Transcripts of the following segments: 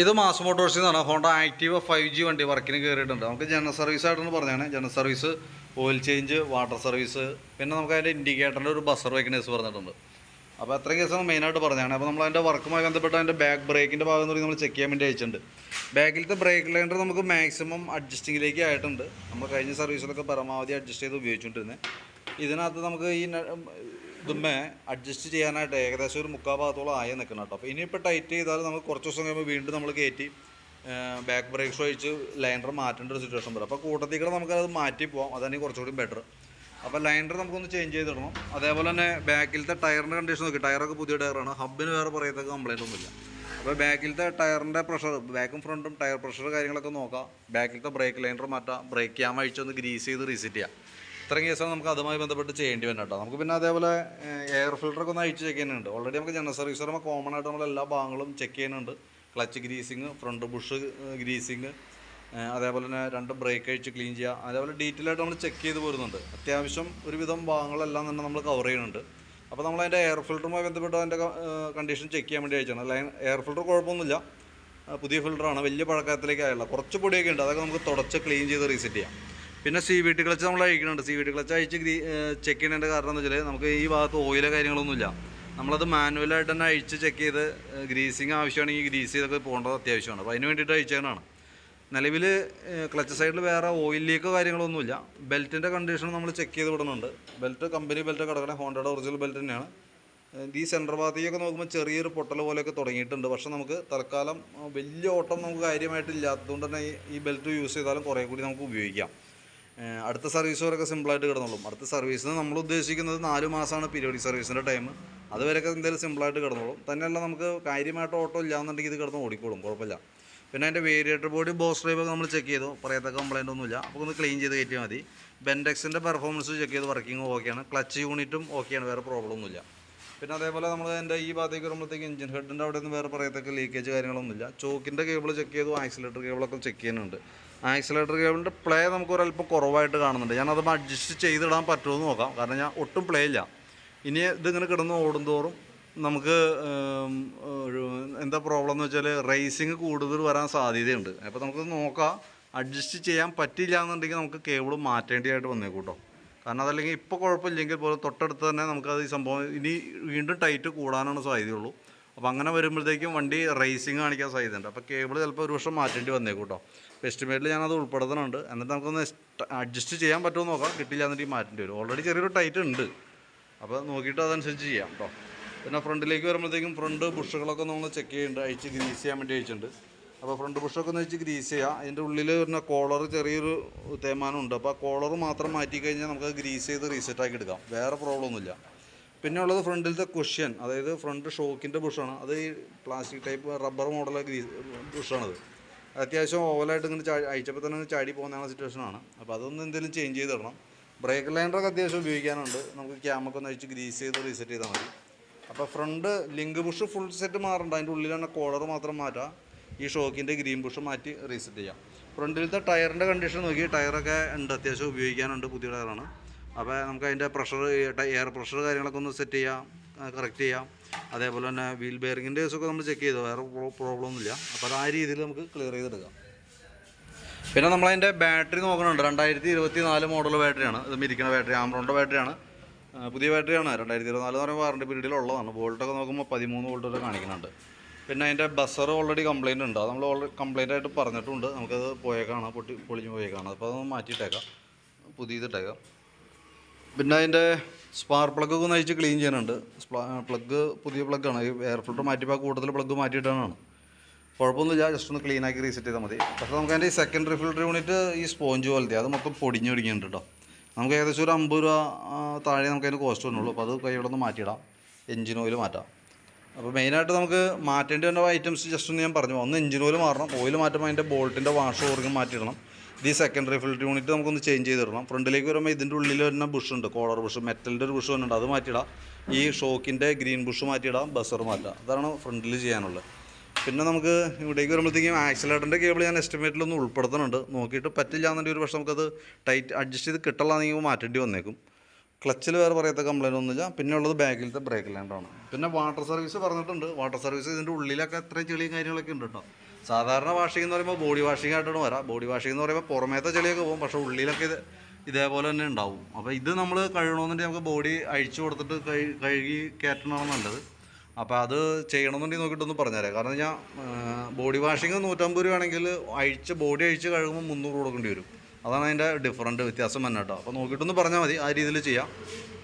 ഇത് മാസ് മോട്ടോഴ്സിൽ നിന്നാണ് Honda active five G വണ്ടി വർക്കിന് കയറിയിട്ടുണ്ട് നമുക്ക് ജനറൽ സർവീസ് ആയിട്ടാണ് പറഞ്ഞാണ്. General service oil change water service പിന്നെ നമുക്ക് അതിന്റെ ഇൻഡിക്കേറ്ററിന്റെ ഒരു ബസർ വെക്കണേഴ്സ് പറഞ്ഞിട്ടുണ്ട്. അപ്പോൾ അത്രയും കേസാണ് മെയിനായിട്ട് പറഞ്ഞാണ്. അപ്പോൾ നമ്മൾ അതിന്റെ വർക്കുമായി ബന്ധപ്പെട്ട് അതിന്റെ ബാക്ക് ബ്രേക്കിന്റെ ഭാഗം എന്ന് നമ്മൾ ചെക്ക് ചെയ്യാൻ വേണ്ടി അയച്ചിട്ടുണ്ട്. ബാക്കിലത്തെ ബ്രേക്ക് ലൈൻഡർ നമുക്ക് മാക്സിമം അഡ്ജസ്റ്റിങ്ങിലേക്ക് ആയിട്ടുണ്ട്. നമ്മൾ കഴിഞ്ഞ സർവീസിലൊക്കെ പരമാവധി അഡ്ജസ്റ്റ് ചെയ്ത് ഉപയോഗിച്ചുകൊണ്ടിരുന്നത് ഇതിനകത്ത് നമുക്ക് ഈ ഇതുമ്മേ അഡ്ജസ്റ്റ് ചെയ്യാനായിട്ട് ഏകദേശം ഒരു മുക്കാൽ ഭാഗത്തോളം ആയി നിൽക്കണം കേട്ടോ. അപ്പോൾ ഇനിയിപ്പോൾ ടൈറ്റ് ചെയ്താൽ നമുക്ക് കുറച്ച് ദിവസം കഴിയുമ്പോൾ വീണ്ടും നമ്മൾ കയറ്റി ബാക്ക് ബ്രേക്ക് ഒഴിച്ച് ലൈൻഡർ മാറ്റേണ്ട ഒരു സിറ്റുവേഷൻ വരും. അപ്പോൾ കൂട്ടത്തിൽ കൂടെ നമുക്കത് മാറ്റി പോകാം അതാണ് കുറച്ചുകൂടി ബെറ്റർ അപ്പോൾ ലൈൻഡർ നമുക്കൊന്ന് ചേഞ്ച് ചെയ്തിടണം അതേപോലെ തന്നെ ബാക്കിലത്തെ ടയറിന്റെ കണ്ടീഷൻ നോക്കി. ടയറൊക്കെ പുതിയ ടയറാണ് ഹബിന് വേറെ പറയത്തൊക്കെ കംപ്ലൈന്റ് ഒന്നുമില്ല. അപ്പോൾ ബാക്കിലത്തെ ടയറിന്റെ പ്രഷർ ബാക്കും ഫ്രണ്ടും ടയർ പ്രഷർ കാര്യങ്ങളൊക്കെ നോക്കാം. ബാക്കിലത്തെ ബ്രേക്ക് ലൈൻഡർ മാറ്റാം. ബ്രേക്ക് ക്യാം അഴിച്ചൊന്ന് ഗ്രീസ് ചെയ്ത് റീസെറ്റ് ചെയ്യാം. ഇത്രയും കേസാണ് നമുക്ക് അതുമായി ബന്ധപ്പെട്ട് ചെയ്യേണ്ടി വരുന്നത് കേട്ടോ. നമുക്ക് പിന്നെ അതേപോലെ എയർ ഫിൽറ്ററൊക്കെ ഒന്ന് അയച്ചു ചെക്ക് ചെയ്യുന്നുണ്ട്. ഓൾറെഡി നമുക്ക് ജനറൽ സർവീസ് പറയുമ്പോൾ കോമൺ ആയിട്ട് നമ്മൾ എല്ലാ ഭാഗങ്ങളും ചെക്ക് ചെയ്യുന്നുണ്ട്. Clutch greasing front bush greasing അതേപോലെ തന്നെ രണ്ട് ബ്രേക്ക് അഴിച്ച് ക്ലീൻ ചെയ്യുക. അതേപോലെ ഡീറ്റെയിൽ ആയിട്ട് നമ്മൾ ചെക്ക് ചെയ്ത് പോരുന്നുണ്ട്. അത്യാവശ്യം ഒരുവിധം ഭാഗങ്ങളെല്ലാം തന്നെ നമ്മൾ കവർ ചെയ്യുന്നുണ്ട്. അപ്പോൾ നമ്മൾ അതിന്റെ എയർ ഫിൽറ്ററുമായി ബന്ധപ്പെട്ട് അതിന്റെ കണ്ടീഷൻ ചെക്ക് ചെയ്യാൻ വേണ്ടി അയച്ചാണ്. ലൈൻ എയർ ഫിൽറ്റർ കുഴപ്പമൊന്നുമില്ല. പുതിയ ഫിൽറ്ററാണ് വലിയ പഴക്കത്തിലേക്ക് ആയുള്ള കുറച്ച് പൊടിയൊക്കെ ഉണ്ട്. അതൊക്കെ നമുക്ക് തുടച്ച് ക്ലീൻ ചെയ്ത് റീസെറ്റ് ചെയ്യാം. പിന്നെ സി വി ടി ക്ലച്ച് നമ്മൾ അഴിക്കുന്നുണ്ട്. സി വി ടി ക്ലച്ച് അഴിച്ച് ചെക്ക് ചെയ്യുന്നതിന്റെ കാരണം എന്ന് വെച്ചാൽ നമുക്ക് ഈ ഭാഗത്ത് ഓയിലോ കാര്യങ്ങളൊന്നുമില്ല. നമ്മളത് മാനുവലായിട്ട് തന്നെ അഴിച്ച് ചെക്ക് ചെയ്ത് ഗ്രീസിങ് ആവശ്യമാണെങ്കിൽ ഗ്രീസ് ചെയ്തൊക്കെ പോകേണ്ടത് അത്യാവശ്യമാണ്. അപ്പോൾ അതിന് വേണ്ടിയിട്ട് അഴിച്ചതാണ് നിലവിൽ ക്ലച്ച് സൈഡിൽ വേറെ ഓയിൽ ലീക്കോ കാര്യങ്ങളൊന്നുമില്ല. ബെൽറ്റിന്റെ കണ്ടീഷൻ നമ്മൾ ചെക്ക് ചെയ്ത് വിടുന്നുണ്ട്. ബെൽറ്റ് കമ്പനി ബെൽറ്റ് കിടക്കണേ ഹോണ്ടയുടെ ഒറിജിനൽ ബെൽറ്റ് തന്നെയാണ്. ഈ സെന്റർ ഭാഗത്തേക്കൊക്കെ നോക്കുമ്പോൾ ചെറിയൊരു പൊട്ടൽ പോലെയൊക്കെ തുടങ്ങിയിട്ടുണ്ട്. പക്ഷെ നമുക്ക് തൽക്കാലം വലിയ ഓട്ടം നമുക്ക് കാര്യമായിട്ട് ഇല്ലാത്തതുകൊണ്ട് തന്നെ ഈ- ബെൽറ്റ് യൂസ് ചെയ്താലും കുറേ കൂടി നമുക്ക് ഉപയോഗിക്കാം. അടുത്ത സർവീസ് വരെയൊക്കെ സിമ്പിളായിട്ട് കിടന്നോളും. അടുത്ത സർവീസിന് നമ്മൾ ഉദ്ദേശിക്കുന്നത് നാല് മാസമാണ് പീരിയോഡിക് സർവീസിന്റെ ടൈം അതുവരെയൊക്കെ എന്തെങ്കിലും സിമ്പിളായിട്ട് കിടന്നോളും. തന്നെയല്ല നമുക്ക് കാര്യമായിട്ട് ഓട്ടോ ഇല്ലാന്നുണ്ടെങ്കിൽ ഇത് കിടന്ന് ഓടിക്കോളും കുഴപ്പമില്ല. പിന്നെ അതിന്റെ വേരിയേറ്റർ ബോഡി ബോസ് ഡ്രൈവൊക്കെ നമ്മൾ ചെക്ക് ചെയ്തു. പറയത്തക്ക കംപ്ലൈന്റ് ഒന്നുമില്ല. അപ്പോൾ ഒന്ന് ക്ലീൻ ചെയ്ത് കയറ്റിയാൽ മതി. ബെൻഡെക്സിന്റെ പെർഫോമൻസ് ചെക്ക് ചെയ്ത് വർക്കിംഗ് ഓക്കെയാണ് ക്ലച്ച് യൂണിറ്റും ഓക്കെയാണ് വേറെ പ്രോബ്ലം ഒന്നുമില്ല. പിന്നെ അതേപോലെ നമ്മൾ എന്റെ ഈ ഭാഗത്തേക്ക് വരുമ്പോഴത്തേക്ക് എഞ്ചിൻ ഹെഡിന്റെ അവിടെ നിന്ന് വേറെ പറയത്തക്ക ലീക്കേജ് കാര്യങ്ങളൊന്നുമില്ല. ചോക്കിന്റെ കേബിൾ ചെക്ക് ചെയ്തു. ആക്സിലേറ്റർ കേബിളൊക്കെ ചെക്ക് ചെയ്യുന്നുണ്ട്. ആക്സിലേറ്റർ കേബിളിന്റെ പ്ലേ നമുക്ക് ഒരല്പം കുറവായിട്ട് കാണുന്നുണ്ട്. ഞാനത് അഡ്ജസ്റ്റ് ചെയ്തിടാൻ പറ്റുമെന്ന് നോക്കാം. കാരണം ഞാൻ ഒട്ടും പ്ലേ ഇല്ല. ഇനി ഇതിങ്ങനെ കിടന്ന് ഓടുന്തോറും നമുക്ക് എന്താ പ്രോബ്ലം എന്ന് വെച്ചാൽ റേസിങ് കൂടുതൽ വരാൻ സാധ്യതയുണ്ട്. അപ്പോൾ നമുക്ക് നോക്കാം. അഡ്ജസ്റ്റ് ചെയ്യാൻ പറ്റില്ല എന്നുണ്ടെങ്കിൽ നമുക്ക് കേബിൾ മാറ്റേണ്ടതായിട്ട് വന്നേക്കൂട്ടോ. കാരണം അതല്ലെങ്കിൽ ഇപ്പോൾ കുഴപ്പമില്ലെങ്കിൽ പോലും തൊട്ടടുത്ത് തന്നെ നമുക്കത് ഈ സംഭവം ഇനി വീണ്ടും ടൈറ്റ് കൂടാനാണ് സാധ്യതയുള്ളൂ. അപ്പോൾ അങ്ങനെ വരുമ്പോഴത്തേക്കും വണ്ടി റേസിങ് കാണിക്കാൻ സാധ്യതയുണ്ട്. അപ്പോൾ കേബിൾ ചിലപ്പോൾ ഒരു വർഷം മാറ്റേണ്ടി വന്നേക്കും കേട്ടോ അപ്പോൾ എസ്റ്റിമേറ്റിൽ ഞാനത് ഉൾപ്പെടുത്തുന്നുണ്ട് എന്നിട്ട് നമുക്കൊന്ന് അഡ്ജസ്റ്റ് ചെയ്യാൻ പറ്റുമോ എന്ന് നോക്കാം. കിട്ടില്ല എന്നിട്ട് മാറ്റേണ്ടി വരും. ഓൾറെഡി ചെറിയൊരു ടൈറ്റ് ഉണ്ട്. അപ്പോൾ നോക്കിയിട്ട് അതനുസരിച്ച് ചെയ്യാം കേട്ടോ പിന്നെ ഫ്രണ്ടിലേക്ക് വരുമ്പോഴത്തേക്കും ഫ്രണ്ട് ബുഷുകളൊക്കെ നമ്മൾ ചെക്ക് ചെയ്യുന്നുണ്ട് അഴിച്ച് ഗ്രീസ് ചെയ്യാൻ വേണ്ടി അയച്ചിട്ടുണ്ട് അപ്പോൾ ഫ്രണ്ട് ബുഷൊക്കെ ഒന്ന് വെച്ച് ഗ്രീസ് ചെയ്യുക അതിന്റെ ഉള്ളിൽ വരുന്ന കോളർ ചെറിയൊരു തേമാനം ഉണ്ട്. അപ്പോൾ ആ കോളർ മാത്രം മാറ്റി കഴിഞ്ഞാൽ നമുക്ക് ഗ്രീസ് ചെയ്ത് റീസെറ്റ് ആക്കി എടുക്കാം. വേറെ പ്രോബ്ലം ഒന്നുമില്ല. പിന്നെ ഉള്ളത് ഫ്രണ്ടിലത്തെ കുഷ്യൻ അതായത് ഫ്രണ്ട് ഷോക്കിന്റെ ബുഷാണ് അത് ഈ plastic type rubber model grease ബുഷാണത് അത്യാവശ്യം ഓവലായിട്ട് ഇങ്ങനെ ചാടി അയച്ചപ്പോൾ തന്നെ ചാടി പോകുന്ന സിറ്റുവേഷനാണ് അപ്പോൾ അതൊന്ന് എന്തെങ്കിലും ചേഞ്ച് ചെയ്ത് തരണം ബ്രേക്ക് ലൈനറൊക്കെ അത്യാവശ്യം ഉപയോഗിക്കാനുണ്ട്. നമുക്ക് ക്യാമൊക്കെ ഒന്ന് അഴിച്ച് ഗ്രീസ് ചെയ്ത് റീസെറ്റ് ചെയ്താൽ മതി. അപ്പോൾ front link bush full set മാറണ്ട. അതിന്റെ തന്നെ കോളർ മാത്രം മാറ്റാം. ഈ ഷോക്കിന്റെ ഗ്രീൻ ബുഷ് മാറ്റി റീസെറ്റ് ചെയ്യാം. ഫ്രണ്ടിലത്തെ ടയറിന്റെ കണ്ടീഷൻ നോക്കി. ടയറൊക്കെ ഉണ്ട് അത്യാവശ്യം ഉപയോഗിക്കാനുണ്ട് പുതിയ ടയറാണ് അപ്പോൾ നമുക്ക് അതിന്റെ പ്രഷർ എയർ പ്രഷർ കാര്യങ്ങളൊക്കെ ഒന്ന് സെറ്റ് ചെയ്യാം കറക്റ്റ് ചെയ്യാം. അതേപോലെ തന്നെ വീൽ ബെയറിങ്ങിന്റെ ഒക്കെ നമ്മൾ ചെക്ക് ചെയ്തു. വേറെ പ്രോബ്ലം ഒന്നുമില്ല. അപ്പോൾ അത് ആ രീതിയിൽ നമുക്ക് ക്ലിയർ ചെയ്തെടുക്കാം. പിന്നെ നമ്മളതിന്റെ ബാറ്ററി നോക്കണുണ്ട്. രണ്ടായിരത്തി ഇരുപത്തി നാല് മോഡൽ ബാറ്ററിയാണ് ഇത് മിരിക്കണ ബാറ്ററി ആംബ്രോണിന്റെ ബാറ്ററിയാണ് പുതിയ ബാറ്ററിയാണ് രണ്ടായിരത്തി ഇരുപത്തിനാല് എന്ന് പറയുമ്പോൾ വാറണ്ടി പീരീഡിലുള്ളതാണ് വോൾട്ടൊക്കെ നോക്കുമ്പോൾ പതിമൂന്ന് വോൾട്ട് വരെ കാണിക്കുന്നുണ്ട്. പിന്നെ അതിന്റെ ബസർ ഓൾറെഡി കംപ്ലൈന്റ് ഉണ്ട്. അത് നമ്മൾ ഓൾറെഡി കംപ്ലൈന്റ് ആയിട്ട് പറഞ്ഞിട്ടുണ്ട്. നമുക്കത് പോയേക്കാണ് പൊട്ടി പൊളിഞ്ഞ് പോയേക്കാണ്. അപ്പോൾ അതൊന്ന് മാറ്റിയിട്ടേക്കാം. പുതിയതിട്ടേക്കാം. പിന്നെ അതിന്റെ സ്പാർക്ക് പ്ലഗ് ഒക്കെ നയിച്ച് ക്ലീൻ ചെയ്യാനുണ്ട്. പ്ലഗ് പുതിയ പ്ലഗ്ഗാണ് ഈ എയർ ഫിൽറ്റർ മാറ്റിയപ്പോൾ കൂടുതൽ പ്ലഗ് മാറ്റിയിട്ടാണ്. കുഴപ്പമൊന്നുമില്ല ജസ്റ്റ് ഒന്ന് ക്ലീൻ ആക്കി റീസെറ്റ് ചെയ്താൽ മതി. പക്ഷേ നമുക്ക് അതിന്റെ ഈ സെക്കൻഡറി ഫിൽറ്റർ യൂണിറ്റ് ഈ സ്പോഞ്ച് പോലത്തെ അത് മൊത്തം പൊടിഞ്ഞു പിടിക്കുന്നുണ്ട് കേട്ടോ നമുക്ക് ഏകദേശം ഒരു അമ്പത് രൂപ താഴെ നമുക്ക് അതിന് കോസ്റ്റ് വന്നുള്ളൂ അപ്പോൾ അത് കൈയോടെ മാറ്റിയിടാം. എഞ്ചിൻ ഓയിൽ മാറ്റാം. അപ്പോൾ മെയിനായിട്ട് നമുക്ക് മാറ്റേണ്ടി വന്ന ഐറ്റംസ് ജസ്റ്റ് ഒന്ന് ഞാൻ പറഞ്ഞു. ഒന്ന് എഞ്ചിൻ ഓയിൽ മാറണം. ഓയിൽ മാറ്റുമ്പോൾ അതിന്റെ ബോൾട്ടിന്റെ വാഷ് ഓർഗം മാറ്റിയിടണം. ഇത് ഈ സെക്കൻഡറി ഫിൽറ്റർ യൂണിറ്റ് നമുക്കൊന്ന് ചേഞ്ച് ചെയ്തിടണം. ഫ്രണ്ടിലേക്ക് വരുമ്പോൾ ഇതിന്റെ ഉള്ളിൽ വരുന്ന ബുഷ് ഉണ്ട്. കോളർ ബുഷ് മെറ്റലിന്റെ ഒരു ബുഷ് വന്നിട്ടുണ്ട്. അത് മാറ്റിയിടാം. ഈ ഷോക്കിന്റെ ഗ്രീൻ ബുഷ് മാറ്റിയിടാം. ബസർ മാറ്റാം. അതാണ് ഫ്രണ്ടിൽ ചെയ്യാനുള്ളത്. പിന്നെ നമുക്ക് ഇവിടേക്ക് വരുമ്പോഴത്തേക്കും ആക്സിലേറ്ററിന്റെ കേബിൾ ഞാൻ എസ്റ്റിമേറ്റിലൊന്നും ഉൾപ്പെടുത്തുന്നുണ്ട്. നോക്കിയിട്ട് പറ്റില്ല എന്നുണ്ടെങ്കിൽ ഒരു പക്ഷേ നമുക്കത് ടൈറ്റ് അഡ്ജസ്റ്റ് ചെയ്ത് കിട്ടലാണെങ്കിൽ മാറ്റേണ്ടി വന്നേക്കും. ക്ലച്ചിൽ വേറെ പറയത്ത കംപ്ലൈന്റ് ഒന്നുമില്ല പിന്നെ ഉള്ളത് ബാക്കിലത്തെ ബ്രേക്ക് ലാൻഡാണ് പിന്നെ വാട്ടർ സർവീസ് പറഞ്ഞിട്ടുണ്ട്. വാട്ടർ സർവീസ് ഇതിന്റെ ഉള്ളിലൊക്കെ എത്രയും ചെളിയും കാര്യങ്ങളൊക്കെ ഉണ്ട് കേട്ടോ സാധാരണ വാഷിംഗ് എന്ന് പറയുമ്പോൾ ബോഡി വാഷിംഗ് ആയിട്ടാണ് വരാം. ബോഡി വാഷിംഗ് എന്ന് പറയുമ്പോൾ പുറമേത്തെ ചെളിയൊക്കെ പോകും. പക്ഷേ ഉള്ളിലൊക്കെ ഇത് ഇതേപോലെ തന്നെ ഉണ്ടാവും. അപ്പോൾ ഇത് നമ്മൾ കഴുകണമെന്നുണ്ടെങ്കിൽ നമുക്ക് ബോഡി അഴിച്ചു കൊടുത്തിട്ട് കഴു കഴുകി കയറ്റണമാണ് നല്ലത്. അപ്പോൾ അത് ചെയ്യണമെന്നുണ്ടെങ്കിൽ നോക്കിയിട്ടൊന്ന് പറഞ്ഞുതരാം. കാരണം ഞാൻ ബോഡി വാഷിംഗ് നൂറ്റമ്പത് രൂപയാണെങ്കിൽ അഴിച്ച് ബോഡി അഴിച്ച് കഴുകുമ്പോൾ മുന്നൂറ് കൊടുക്കേണ്ടി വരും. അതാണ് അതിന്റെ ഡിഫറന്റ് വ്യത്യാസം തന്നെ കേട്ടോ. അപ്പോൾ നോക്കിയിട്ടൊന്ന് പറഞ്ഞാൽ മതി. ആ രീതിയിൽ ചെയ്യാം.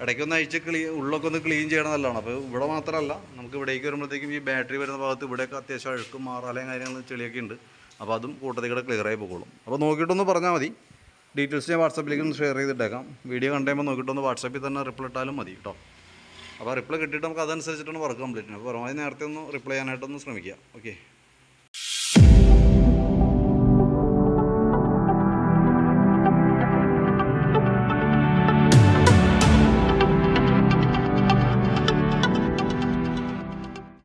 ഇടയ്ക്കൊന്ന് അഴിച്ച് ക്ലീ ഉള്ളൊക്കെ ഒന്ന് ക്ലീൻ ചെയ്യണം നല്ലതാണ്. അപ്പോൾ ഇവിടെ മാത്രമല്ല നമുക്ക് ഇവിടേക്ക് വരുമ്പോഴത്തേക്കും ഈ ബാറ്ററി വരുന്ന ഭാഗത്ത് ഇവിടെയൊക്കെ അത്യാവശ്യം അഴുക്കും മാറാലയും കാര്യങ്ങളും ചെളിയൊക്കെ ഉണ്ട്. അപ്പോൾ അതും കൂട്ടത്തിൽ കൂടെ ക്ലിയർ ആയി പോകുള്ളൂ അപ്പോൾ നോക്കിയിട്ടൊന്ന് പറഞ്ഞാൽ മതി. ഡീറ്റെയിൽസ് ഞാൻ വാട്സപ്പിലേക്ക് ഒന്ന് ഷെയർ ചെയ്തിട്ടേക്കാം. വീഡിയോ കണ്ടുമ്പോൾ നോക്കിയിട്ടൊന്ന് വാട്സപ്പിൽ തന്നെ റിപ്ലൈ ഇട്ടാലും മതി കേട്ടോ. അപ്പോൾ റിപ്ലൈ കിട്ടിയിട്ട് നമുക്ക് അതനുസരിച്ചിട്ടാണ് വർക്ക് കംപ്ലീറ്റ് അപ്പോൾ പരമാവധി നേരത്തെ ഒന്ന് റിപ്ലൈ ചെയ്യാനായിട്ടൊന്ന് ശ്രമിക്കുക. ഓക്കെ